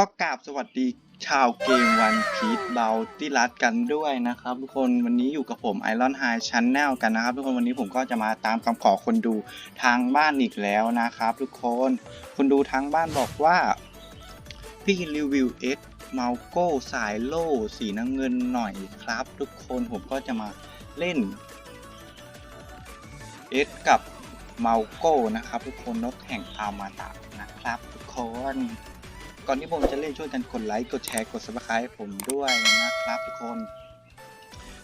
ก็กราบสวัสดีชาวเกมวันพีทเบาที่รัดกันด้วยนะครับ ทุกคนวันนี้อยู่กับผมไอรอนไฮชันแนลกันนะครับ ทุกคนวันนี้ผมก็จะมาตามคำขอคนดูทางบ้านอีกแล้วนะครับ ทุกคนคนดูทางบ้านบอกว่า พี่รีวิวเอ็กเมาโก้สายโล่สีน้ำเงินหน่อยครับ ทุกคนผมก็จะมาเล่นเอ็กกับเมาโก้นะครับ ทุกคนนกแห่งอามาตะนะครับ ทุกคน ก่อนที่ผมจะเล่นช่วยกันกดไลค์ กดแชร์ กด subscribe ให้ผมด้วยนะครับทุกคน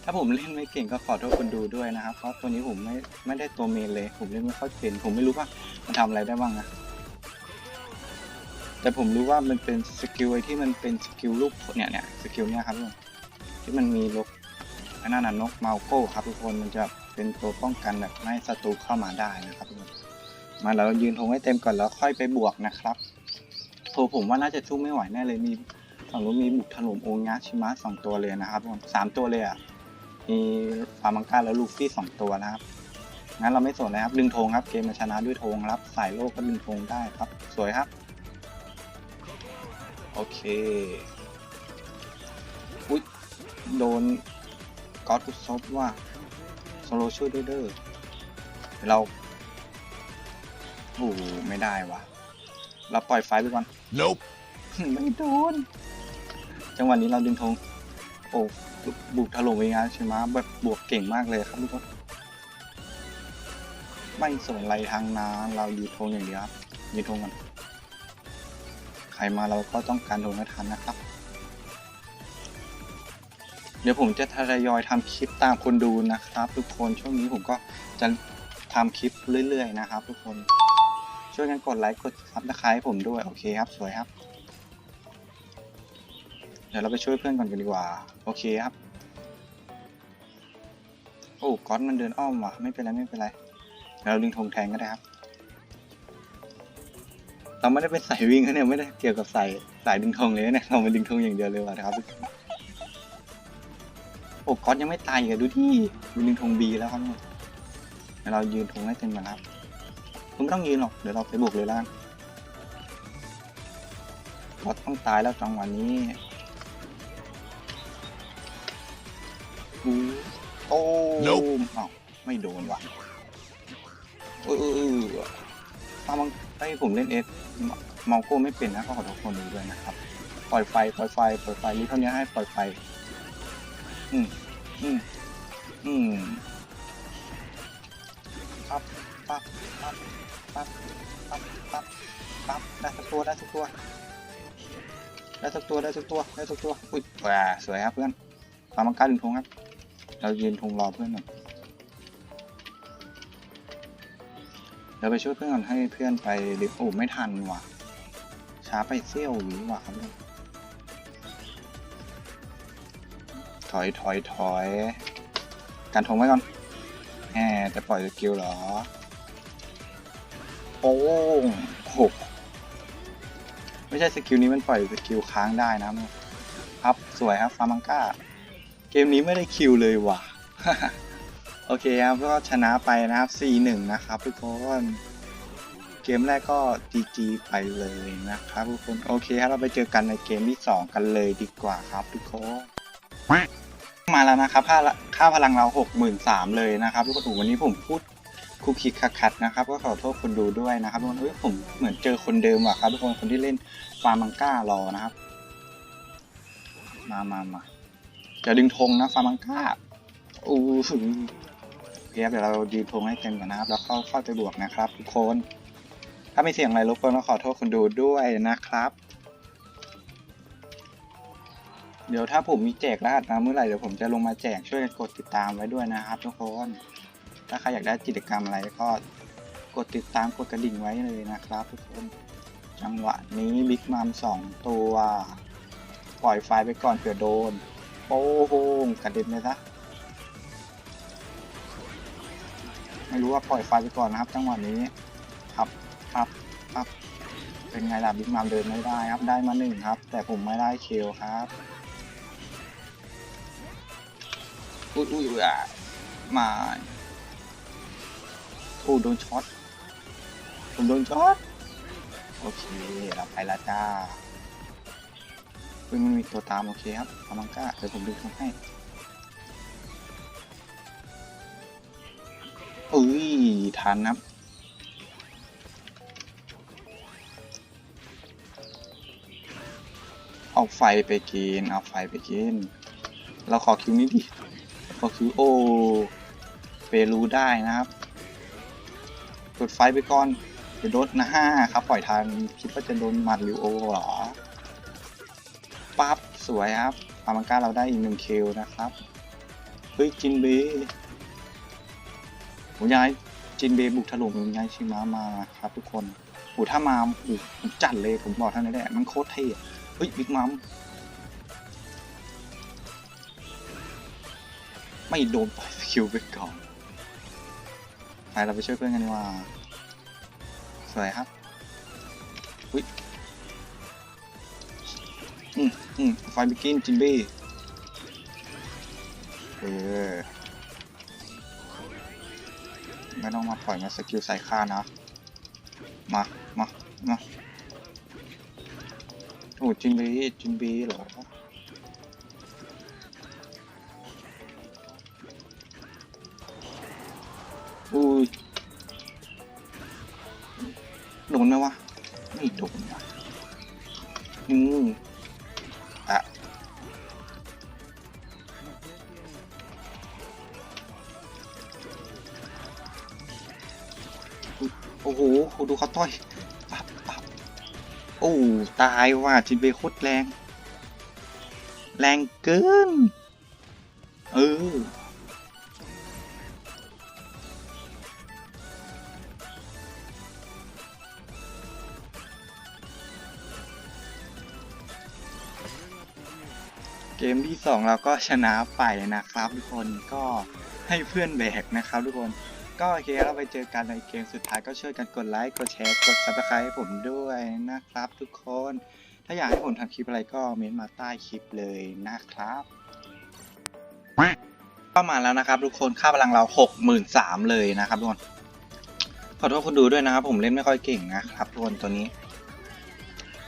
ถ้าผมเล่นไม่เก่งก็ขอโทษคนดูด้วยนะครับ เพราะตัวนี้ผมไม่ไม่ได้ตัวเมนเลย ผมเล่นไม่ค่อยเป็นผมไม่รู้ว่ามันทำอะไรได้บ้างนะ แต่ผมรู้ว่ามันเป็นสกิลไอ้ที่มันเป็นสกิลลูกเนี่ยเนี่ยสกิลเนี่ยครับทุกคนที่มันมีลกอันนั้นน่ะนกเมาโก้ครับทุกคนมันจะเป็นตัวป้องกันแบบไม่ศัตรูเข้ามาได้นะครับทุกคนมาเรายืนธงให้เต็มก่อนแล้วค่อยไปบวกนะครับ โทผมว่าน่าจะสู้ไม่ไหวแน่เลยมีฝั่งนู้นมีบุกถล่มโองยะชิมะสองตัวเลยนะครับทุกคนสามตัวเลยอะมีฟาร์มังกาแล้วลูฟี่สองตัวนะครับงั้นเราไม่สนเลยครับ ดึงธงครับเกมมาชนะด้วยธงครับสายโลกก็ดึงธงได้ครับ สวยครับ โอเคอุ๊ยโดนก็อดกุซบว่าโซโลช่วยด้วยเด้อเราโอ้ไม่ได้ว่ะ เราปล่อยไฟไปก่อน Nope. ไม่โดน จังหวะนี้เราดึงธงโอ้บุกถล่มไปงานใช่ไหมแบบบวกเก่งมากเลยครับทุกคนไม่สนอะไรทางน้ำเรายืนธงอย่างเดียวครับยืนธงก่อนใครมาเราก็ต้องการธงให้ทันนะครับ เดี๋ยวผมจะทยอยทำคลิปตามคนดูนะครับ ทุกคนช่วงนี้ผมก็จะทำคลิปเรื่อย ๆ นะครับ ทุกคน ช่วยกันกดไลค์กดซับสไครต์ผมด้วย โอเคครับ สวยครับ เดี๋ยวเราไปช่วยเพื่อนก่อนกันดีกว่า โอเคครับ โอ้ก๊อตมันเดินอ้อมว่ะ ไม่เป็นไรไม่เป็นไร เราดึงธงแทนก็ได้ครับ เราไม่ได้เป็นสายวิ่งนะเนี่ย ไม่ได้เกี่ยวกับสายสายดึงธงเลยนะเนี่ยเรามาดึงธงอย่างเดียวเลยว่ะนะครับโอ้ก๊อตยังไม่ตายอีกอดูที่ดึงธงบีแล้วครับเดี๋ยวเรายืนธงให้เต็มก่อนครับ คุณไม่ต้องยืนหรอก เดี๋ยวเราไปบุกเลยแล้วกันบอสต้องตายแล้วจังหวะนี้อู้โอ้ม Nope อ้าวไม่โดนว่ะเออเออเออถ้ามันไอ้ยผมเล่นเอสเมาโก้ไม่เป็นนะก็ขอโทษคนดูด้วยนะครับ ปล่อยไฟ ปล่อยไฟ ปล่อยไฟนี้เท่านี้ให้ปล่อยไฟ อืม อืม อืม ปั๊บปั๊บปั๊บปั๊บปั๊บปั๊บปั๊บได้สักตัวได้สักตัวได้สักตัวได้สักตัวได้สักตัวอุ้ยว้าสวยครับเพื่อนฟามังกาดึงธงครับเรายืนธงรอเพื่อนหน่อยเราไปช่วยเพื่อนก่อนให้เพื่อนไปริบโอ้ไม่ทันว่ะ ช้าไปเสี้ยวหวีว่ะครับเพื่อนถอยถอยถอยการธงไว้ก่อน แหมแต่ปล่อยสกิลเหรอ โป้งหกไม่ใช่สกิลนี้มันปล่อยสกิลค้างได้นะครับพับสวยครับฟาร์มังกาเกมนี้ไม่ได้คิวเลยว่ะ โอเคครับก็ชนะไปนะครับ 4-1 นะครับทุกคนเกมแรกก็ GG ไปเลยนะครับทุกคน โอเคครับเราไปเจอกันในเกมที่ 2 กันเลยดีกว่าครับทุกคน มาแล้วนะครับค่าค่าพลังเรา63,000เลยนะครับทุกคนวันนี้ผมพูดคุกคิกคัดนะครับ ก็ขอโทษคนดูด้วยนะครับทุกคนเอ้ยผมเหมือนเจอคนเดิมว่ะครับทุกคนคนที่เล่นฟาร์มังก้ารอนะครับ มามามาจะดึงธงนะฟาร์มังก้าอู้หูเพียบเดี๋ยวเราดีธงให้เต็มก่อนนะครับ แล้วเข้าเข้าไปบวกนะครับ ทุกคน ถ้าไม่เสียงอะไรรบกวนก็ขอโทษคนดูด้วยนะครับ เดี๋ยวถ้าผมมีแจกรหัสมาเมื่อไหร่เดี๋ยวผมจะลงมาแจกช่วยกดติดตามไว้ด้วยนะครับ ทุกคน ถ้าใครอยากได้กิจกรรมอะไรก็กดติดตามกดกระดิ่งไว้เลยนะครับ ทุกคน จังหวะนี้บิ๊กมัมสองตัว ปล่อยไฟไปก่อนเผื่อโดนโอ้โหกระเด็นเลยซะไม่รู้ว่าปล่อยไฟไปก่อนนะครับ จังหวะนี้ครับครับครับเป็นไงล่ะบิ๊กมัมเดินไม่ได้ครับ ได้มาหนึ่งครับ แต่ผมไม่ได้เคลครับ อุ้ยอุ้ยอุ้ยอะมาโอ้โดนช็อตผมโดนช็อตโอเคเราไปล้วจ้าเฮ้ยมันมีตัวตามโอเคครับฟามังก้าเดี๋ยวผมดึงทำให้อุ้ยทันครับเอาไฟไปกิน เอาไฟไปกิน เราขอคิวนี้ดิ ขอคิวโอเปรูได้นะครับกดไฟไปก่อนเดี๋ยวโดนนะห้าครับ ปล่อยทางคิดว่าจะโดนหมัดริวโอหรอปั๊บสวยครับอามังกาเราได้อีกหนึ่งเคิวนะครับเฮ้ยจินเบผมอยากให้จินเบบุกถล่มย้ายชิมะมาครับ ทุกคนโหถ้ามาโหผมจัดเลยผมบอกท่านั้แหละมันโคตรเท่เฮ้ยบิ๊กมัม ไม่โดนปล่อยสกิลไปก่อนไปเราไปช่วยเพื่อนกันดีกว่า สวยครับอุ้ยอืมอืมไฟบิกินจินบี้เออไม่ต้องมาปล่อยมาสกิลใส่ข้านะ มา มา มา โอ้จินบี้จินบี้เหรอ อุ้ยโดนไหมวะ ไม่โดนวะอืมอะโอ้โหดูเขาต่อยปับปับโอ้ ตายว่ะจินเบโคตรแรง แรงเกิน เออ เกมที่สองเราก็ชนะไปนะครับทุกคนก็ให้เพื่อนแบกนะครับทุกคนก็โอเคเราไปเจอกันในเกมสุดท้ายก็ช่วยกันกดไลค์กดแชร์กด subscribe ให้ผมด้วยนะครับทุกคน ถ้าอยากให้ผมทำคลิปอะไรก็เม้นต์มาใต้คลิปเลยนะครับก็มาแล้วนะครับ ทุกคนค่าพลังเราหกหมื่นสามเลยนะครับทุกคนขอโทษคนดูด้วยนะครับผมเล่นไม่ค่อยเก่งนะครับทุกคนตัวนี้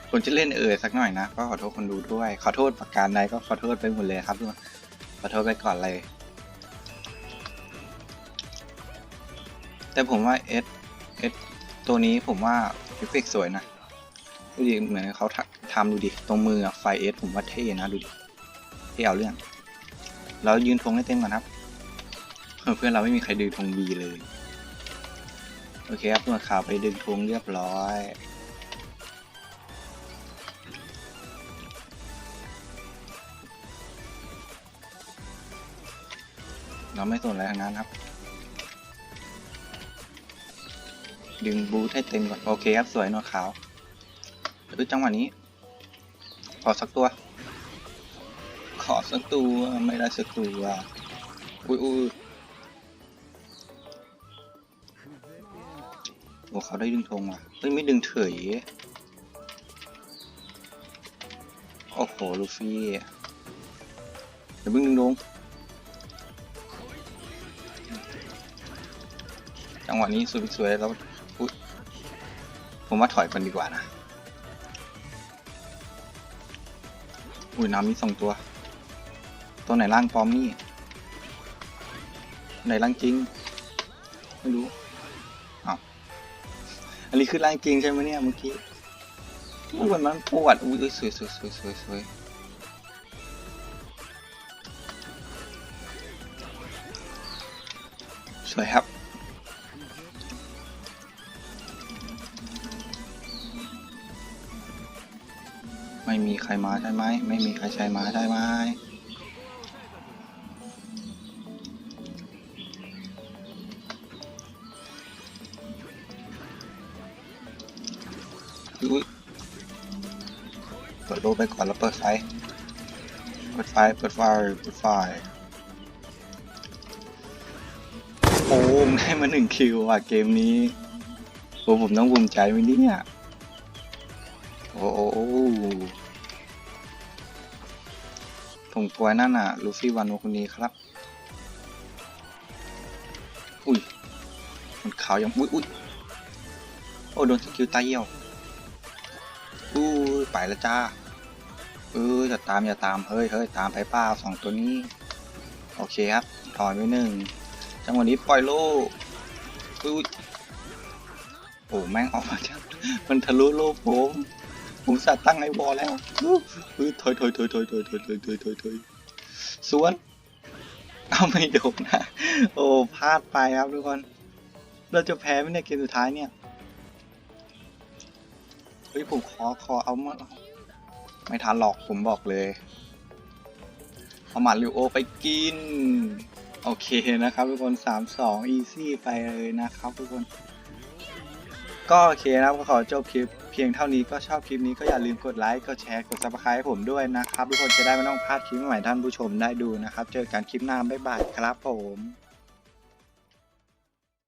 ผมจะเล่นเอ่ยสักหน่อยนะ ก็ขอโทษคนดูด้วย ขอโทษประการใดก็ขอโทษไปหมดเลยครับทุกคนขอโทษไปก่อนเลย แต่ผมว่าเอสเอสตัวนี้ผมว่าเอฟเฟกสวยนะดูดิเหมือนเขาทำดูดิตรงมือไฟเอสผมว่าเท่นะดูดิเท่เอาเรื่อง เรายืนธงให้เต็มก่อนครับ เพื่อนเราไม่มีใครดึงธงบีเลย โอเคครับเมื่อข่าวไปดึงธงเรียบร้อย เราไม่สนอะไรทั้งนั้นครับ ดึงบูทให้เต็มก่อน โอเคครับ สวยนวดขาวหรือจังหวะนี้ ขอสักตัว ขอสักตัวไม่ได้สักตัว อุ้ยอุ้ยโอ้เขาได้ดึงธงว่ะเฮ้ยไม่ดึงเถยโอ้โหลูฟี่เดี๋ยวเพิ่งดึงลง จังหวะนี้สวยๆแล้วผมว่าถอยกันดีกว่านะ อุ้ยน้ำมีสองตัว ตัวไหนล่างปลอมนี่ ไหนล่างจริง ไม่รู้อ้าวอันนี้คือล่างจริงใช่ไหมเนี่ยเมื่อกี้อุ้ยมันมันปวดอุ้ยสวยสวยสวยสวยสวยสวยครับ ไม่มีใครมาใช่ไหม ไม่มีใครใช้มาใช่ไหมอุ๊ยเปิดโลไปก่อนแล้วเปิดไฟ เปิดไฟ เปิดไฟ เปิดไฟ โอ้มได้มาหนึ่งคิวอะเกมนี้ โอ้ผมต้องภูมิใจไหมเนี่ย โอ้โอ้ผมกลัวนั่นน่ะ ลูฟี่วานโนคนนี้ครับ อุ้ย มันขาวยัง อุ้ยอุ้ยโอ้ โดนสกิลตายเหี่ยวอู้ยไปแล้วจ้าไปออจะตามอย่าตาม เฮ้ยเฮ้ยตามไปป้าสองตัวนี้ โอเคครับ ถอนไว้หนึ่ง จังหวะนี้ปล่อยโล่อุ้ยโอ้ แม่งออกมาจากมันทะลุโล่ผม ผมสัตว์ตั้งไอ้บอลแล้วเฮ้ยถอยถอยถอยถอยถอยถอยถอยถอยถอยถอยสวนเอาไม่โดนนะ โอ้พลาดไปครับทุกคน เราจะแพ้ไหมในยเกมสุดท้ายเนี่ย เฮ้ยผมขอขอเอามาไม่ทันหรอกผมบอกเลยเอาหมาริโอไปกิน โอเคนะครับทุกคนสามสองอีซี่ไปเลยนะครับทุกคน ก็โอเคนะครับก็ขอจบคลิป พียงเท่านี้ก็ชอบคลิปนี้ก็อย่าลืมกดไลค์ กดแชร์ กดซับสไครต์ให้ผมด้วยนะครับ ทุกคนจะได้ไม่ต้องพลาดคลิปใหม่ๆท่านผู้ชมได้ดูนะครับ เจอกันคลิปหน้าบ๊ายบายครับผม